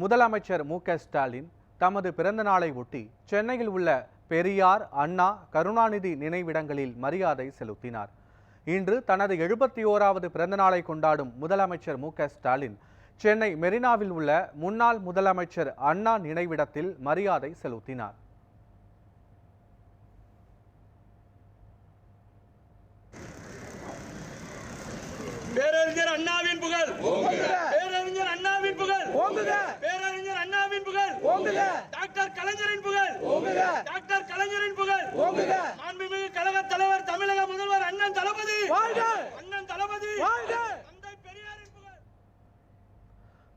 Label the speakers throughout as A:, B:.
A: முதலமைச்சர் மு க ஸ்டாலின் தமது பிறந்த நாளை ஒட்டி சென்னையில் உள்ள பெரியார் அண்ணா கருணாநிதி நினைவிடங்களில் மரியாதை செலுத்தினார். இன்று தனது எழுபத்தி ஓராவது பிறந்த நாளை கொண்டாடும் முதலமைச்சர் மு க ஸ்டாலின் சென்னை மெரினாவில் உள்ள முன்னாள் முதலமைச்சர் அண்ணா நினைவிடத்தில் மரியாதை செலுத்தினார்.
B: பேரறிஞர் அண்ணாவின் புகழ். பேரறிஞர் அண்ணாவின் புகழ். புகழ் டாக்டர் கலைஞரின் புகழ். டாக்டர் கலைஞரின் புகழ். மாண்புமிகு கழக தலைவர் தமிழக முதல்வர் அண்ணன் தளபதி. அண்ணன் தளபதி. தந்தை பெரியாரின் புகழ்.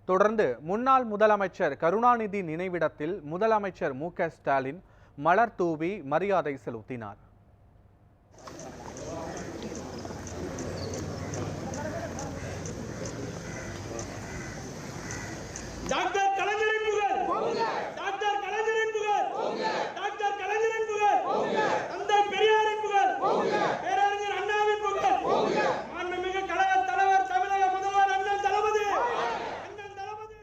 A: தொடர்ந்து முன்னாள் முதலமைச்சர் கருணாநிதி நினைவிடத்தில் முதலமைச்சர் மு க ஸ்டாலின் மலர் தூவி மரியாதை செலுத்தினார்.
B: டாக்டர் கலைஞரின் புகழ் டாக்டர் கலைஞரின் புகழ் டாக்டர் கலைஞரின் புகழ் தந்தை பெரியாரின் புகழ் பேரறிஞர் அண்ணாவின் புகழ் மாண்புமிகு கழக தலைவர் தமிழக முதல்வர் அண்ணன் தளபதி அண்ணன் தளபதி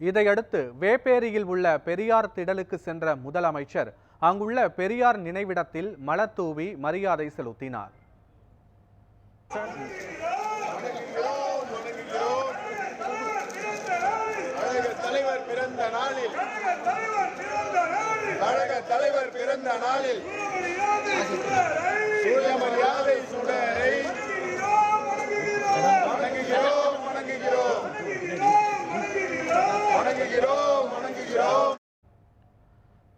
A: இதையடுத்து வேப்பேரியில் உள்ள பெரியார் திடலுக்கு சென்ற முதலமைச்சர் அங்குள்ள பெரியார் நினைவிடத்தில் மலர் தூவி மரியாதை செலுத்தினார்.
C: தலைவர் பிறந்த நாளில் கழக தலைவர் பிறந்த நாளில் சூரிய மரியாதை சுடரை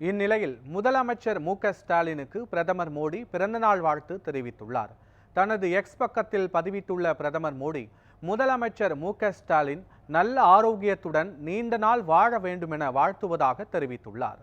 A: இந்நிலையில் முதலமைச்சர் மு க ஸ்டாலினுக்கு பிரதமர் மோடி பிறந்தநாள் வாழ்த்து தெரிவித்துள்ளார். தனது எக்ஸ் பக்கத்தில் பதிவிட்டுள்ள பிரதமர் மோடி முதலமைச்சர் மு க ஸ்டாலின் நல்ல ஆரோக்கியத்துடன் நீண்ட நாள் வாழ வேண்டுமென வாழ்த்துவதாக தெரிவித்துள்ளார்.